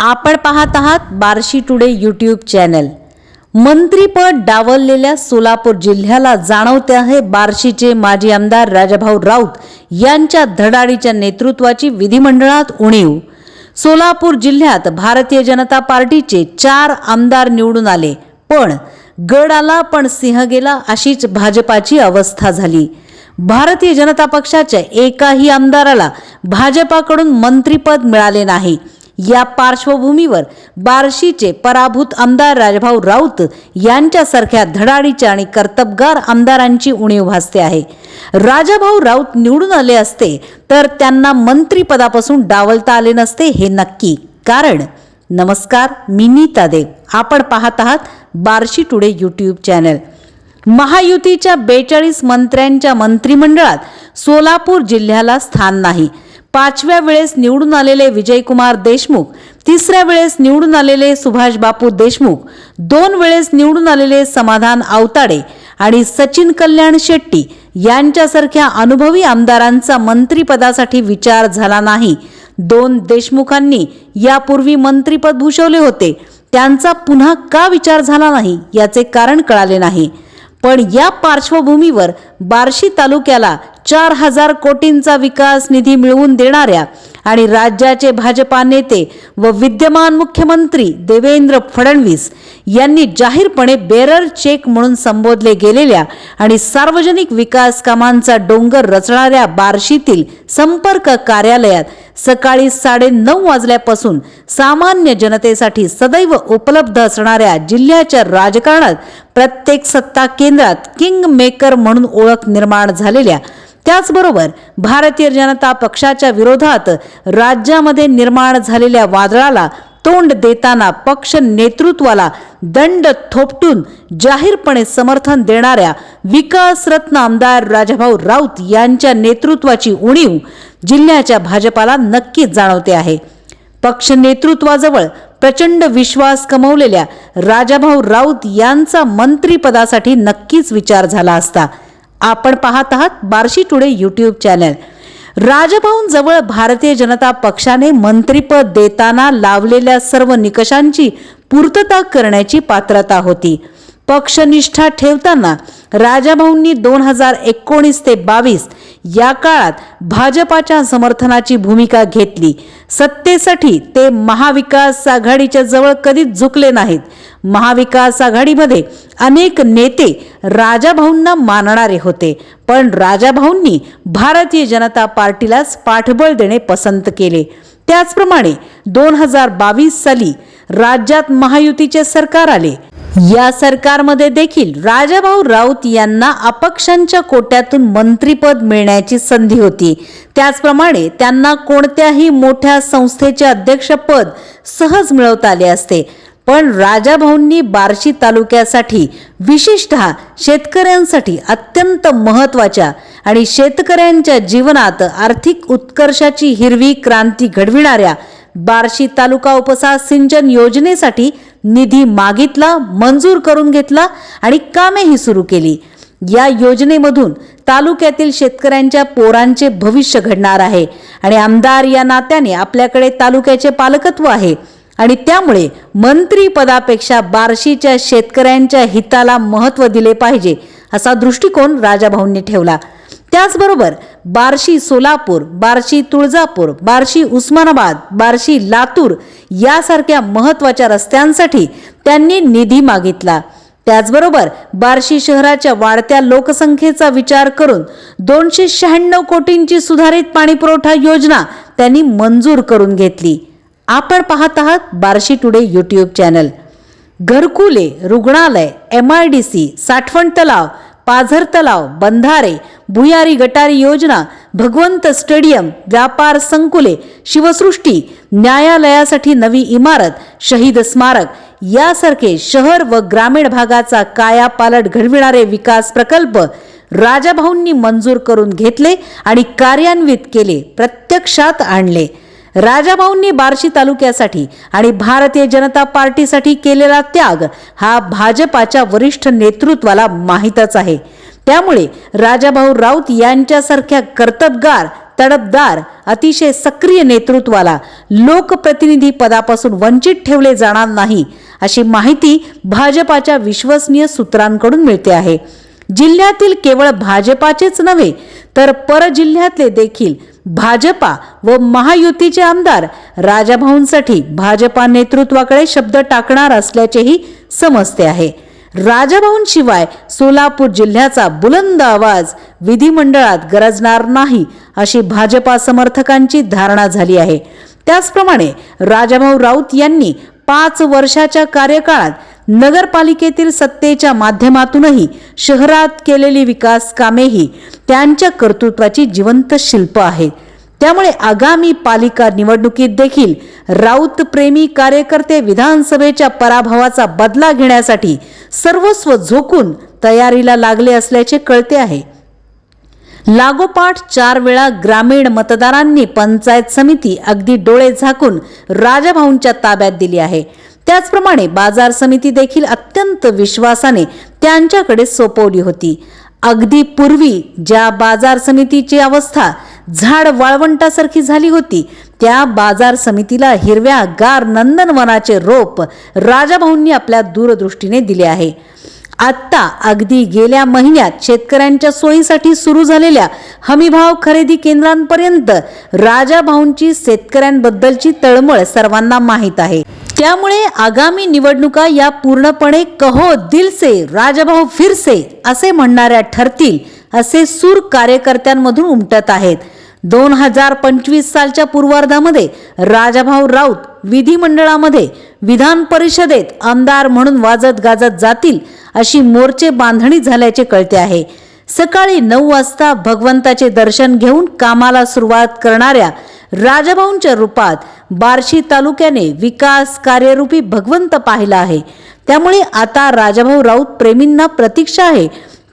आपण पाहत आहात बार्शी टुडे यूट्यूब चॅनल मंत्रीपद डावललेल्या सोलापूर जिल्ह्याला जाणवते आहे बार्शीचे माजी आमदार राजाभाऊ राऊत यांच्या धडाडीच्या नेतृत्वाची विधिमंडळात उणीव. सोलापूर जिल्ह्यात भारतीय जनता पार्टीचे चार आमदार निवडून आले पण गड आला पण सिंह गेला अशीच भाजपाची अवस्था झाली. भारतीय जनता पक्षाच्या एकाही आमदाराला भाजपाकडून मंत्रीपद मिळाले नाही. या पार्श्वभूमीवर बार्शीचे पराभूत आमदार राजभाऊ राऊत यांच्यासारख्या धडाडीच्या आणि कर्तबगार आमदारांची उणीव भासते आहे. राजाभाऊ राऊत निवडून आले असते तर त्यांना मंत्रीपदापासून डावलता आले नसते हे नक्की कारण. नमस्कार मी नीता देव. आपण पाहत आहात बार्शी टुडे यूट्यूब चॅनल. महायुतीच्या बेचाळीस मंत्र्यांच्या मंत्रिमंडळात सोलापूर जिल्ह्याला स्थान नाही. पाचव्या वेळेस निवडून आलेले विजयकुमार देशमुख तिसऱ्या वेळेस निवडून आलेले सुभाष बापू देशमुख दोन वेळेस निवडून आलेले समाधान आवताडे आणि सचिन कल्याण शेट्टी यांच्यासारख्या अनुभवी आमदारांचा मंत्रिपदासाठी विचार झाला नाही. दोन देशमुखांनी यापूर्वी मंत्रिपद भूषवले होते. त्यांचा पुन्हा का विचार झाला नाही याचे कारण कळाले नाही. पण या पार्श्वभूमीवर बार्शी तालुक्याला चार हजार कोटींचा विकास निधी मिळवून देणाऱ्या आणि राज्याचे भाजपा नेते व विद्यमान मुख्यमंत्री देवेंद्र फडणवीस यांनी जाहीरपणे बेरर चेक म्हणून संबोधले गेलेल्या आणि सार्वजनिक विकास कामांचा डोंगर रचणाऱ्या बार्शीतील संपर्क कार्यालयात सकाळी साडेनऊ वाजल्यापासून सामान्य जनतेसाठी सदैव उपलब्ध असणाऱ्या जिल्ह्याच्या राजकारणात प्रत्येक सत्ता केंद्रात किंग मेकर म्हणून ओळख निर्माण झालेल्या त्याचबरोबर भारतीय जनता पक्षाच्या विरोधात राज्यामध्ये निर्माण झालेल्या वादळाला तोंड देताना पक्ष नेतृत्वाला दंड थोपटून जाहीरपणे समर्थन देणाऱ्या विकासरत्न आमदार राजाभाऊ राऊत यांच्या नेतृत्वाची उणीव जिल्ह्याच्या भाजपाला नक्कीच जाणवते आहे. पक्ष नेतृत्वाजवळ प्रचंड विश्वास कमवलेल्या राजाभाऊ राऊत यांचा मंत्रीपदासाठी नक्कीच विचार झाला असता. आपण पाहत आहात बार्शी टुडे यूट्यूब चॅनल. राजभाऊंजवळ भारतीय जनता पक्षाने मंत्रिपद देताना लावलेल्या सर्व निकषांची पूर्तता करण्याची पात्रता होती. पक्षनिष्ठा ठेवताना राजाभाऊंनी दोन हजार एकोणीस ते बावीस या काळात भाजपाच्या समर्थनाची भूमिका घेतली. सत्तेसाठी ते महाविकास आघाडीच्या जवळ कधीच झुकले नाहीत. महाविकास आघाडीमध्ये अनेक नेते राजाभाऊंना मानणारे होते पण राजाभाऊंनी भारतीय जनता पार्टीलाच पाठबळ देणे पसंत केले. त्याचप्रमाणे दोन हजार बावीस साली राज्यात महायुतीचे सरकार आले. या सरकारमध्ये देखील राजाभाऊ राऊत यांना अपक्षांच्या कोट्यातून मंत्रीपद मिळण्याची संधी होती. त्याचप्रमाणे त्यांना कोणत्याही मोठ्या संस्थेचे अध्यक्षपद सहज मिळवता आले असते. पण राजाभाऊंनी बार्शी तालुक्यासाठी विशेषतः शेतकऱ्यांसाठी अत्यंत महत्त्वाच्या आणि शेतकऱ्यांच्या जीवनात आर्थिक उत्कर्षाची हिरवी क्रांती घडविणाऱ्या बार्शी तालुका उपसा सिंचन योजनेसाठी निधी मागितला मंजूर करून घेतला आणि कामेही सुरू केली. या योजनेमधून तालुक्यातील शेतकऱ्यांच्या पोरांचे भविष्य घडणार आहे आणि आमदार या नात्याने आपल्याकडे तालुक्याचे पालकत्व आहे आणि त्यामुळे मंत्रीपदापेक्षा बार्शीच्या शेतकऱ्यांच्या हिताला महत्त्व दिले पाहिजे असा दृष्टिकोन राजाभाऊंनी ठेवला. त्याचबरोबर बार्शी सोलापूर बार्शी तुळजापूर बार्शी उस्मानाबाद बार्शी लातूर यासारख्या महत्त्वाच्या रस्त्यांसाठी त्यांनी निधी मागितला. त्याचबरोबर बार्शी शहराच्या वाढत्या लोकसंख्येचा विचार करून दोनशे शहाण्णव कोटींची सुधारित पाणीपुरवठा योजना त्यांनी मंजूर करून घेतली. आपण पाहत आहात बार्शी टुडे यूट्यूब चॅनल. घरकुले रुग्णालय एम आय डी सी साठवण तलाव पाझर तलाव बंधारे भुयारी गटारी योजना भगवंत स्टेडियम व्यापार संकुले शिवसृष्टी न्यायालयासाठी नवी इमारत शहीद स्मारक यासारखे शहर व ग्रामीण भागाचा कायापालट घडविणारे विकास प्रकल्प राजाभाऊंनी मंजूर करून घेतले आणि कार्यान्वित केले प्रत्यक्षात आणले. राजाभाऊंनी बार्शी तालुक्यासाठी आणि भारतीय जनता पार्टीसाठी केलेला त्याग हा भाजपाच्या वरिष्ठ नेतृत्वाला माहीतच आहे. त्यामुळे राजाभाऊ राऊत यांच्यासारख्या कर्तबगार तडपदार अतिशय सक्रिय नेतृत्वाला लोकप्रतिनिधी पदापासून वंचित ठेवले जाणार नाही अशी माहिती भाजपाच्या विश्वसनीय सूत्रांकडून मिळते आहे. जिल्ह्यातील केवळ भाजपाचेच नव्हे तर परजिल्ह्यातले देखील भाजपा व महायुतीचे आमदार राजाभाऊंसाठी भाजपा नेतृत्वाकडे शब्द टाकणार असल्याचेही समजते आहे. राजाभाऊंशिवाय सोलापूर जिल्ह्याचा बुलंद आवाज विधिमंडळात गरजणार नाही अशी भाजपा समर्थकांची धारणा झाली आहे. त्याचप्रमाणे राजाभाऊ राऊत यांनी पाच वर्षाच्या कार्यकाळात नगरपालिकेतील सत्तेच्या माध्यमातूनही शहरात केलेली विकास कामेही त्यांच्या कर्तृत्वाची जिवंत शिल्प आहेत. त्यामुळे आगामी पालिका निवडणुकीत देखील राऊत प्रेमी कार्यकर्ते विधानसभेच्या पराभवाचा बदला घेण्यासाठी सर्वस्व झोकून तयारीला लागले असल्याचे कळते आहे. लागोपाठ चार वेळा ग्रामीण मतदारांनी पंचायत समिती अगदी डोळे झाकून राजाभाऊंच्या ताब्यात दिली आहे. त्याचप्रमाणे बाजार समिती देखील अत्यंत विश्वासाने त्यांच्याकडे सोपवली होती. अगदी पूर्वी ज्या बाजार समितीची अवस्था झाड वाळवंटासारखी झाली होती त्या बाजार समितीला हिरव्या गार नंदनवनाचे रोप राजाभाऊंनी आपल्या दूरदृष्टीने दिले आहे. आत्ता अगदी गेल्या महिन्यात शेतकऱ्यांच्या सोयीसाठी सुरू झालेल्या हमीभाव खरेदी केंद्रांपर्यंत राजाभाऊंची शेतकऱ्यांबद्दलची तळमळ सर्वांना माहीत आहे. त्यामुळे आगामी निवडणुका या पूर्णपणे कहो दिल से राजाभाऊ फिरसे असे म्हणणाऱ्या ठरतील असे सूर कार्यकर्त्यांमधून उमटत आहेत. दोन हजार पंचवीस सालच्या पूर्वार्धामध्ये राजाभाऊ राऊत विधिमंडळामध्ये विधान परिषदेत आमदार म्हणून वाजत गाजत जातील अशी मोर्चे बांधणी झाल्याचे कळते आहे. सकाळी नऊ वाजता भगवंताचे दर्शन घेऊन कामाला सुरुवात करणाऱ्या राजाभाऊंच्या रूपात बार्शी तालुक्याने विकास कार्यरूपी भगवंत पाहिला आहे. त्यामुळे आता राजाभाऊ राऊत प्रेमींना प्रतीक्षा आहे.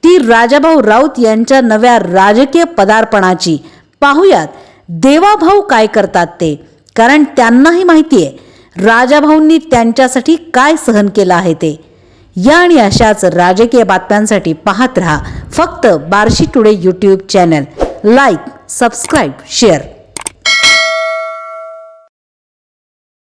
ती राजाभाऊ राऊत यांच्या नव्या राजकीय पदार्पणाची. पाहुयात देवाभाऊ काय करतात ते? कारण त्यांनाही माहिती आहे. राजाभाऊंनी त्यांच्यासाठी काय सहन केलं आहे ते? या आणि अशाच राजकीय बातम्यांसाठी पाहत रहा फक्त Barshi today YouTube channel like subscribe share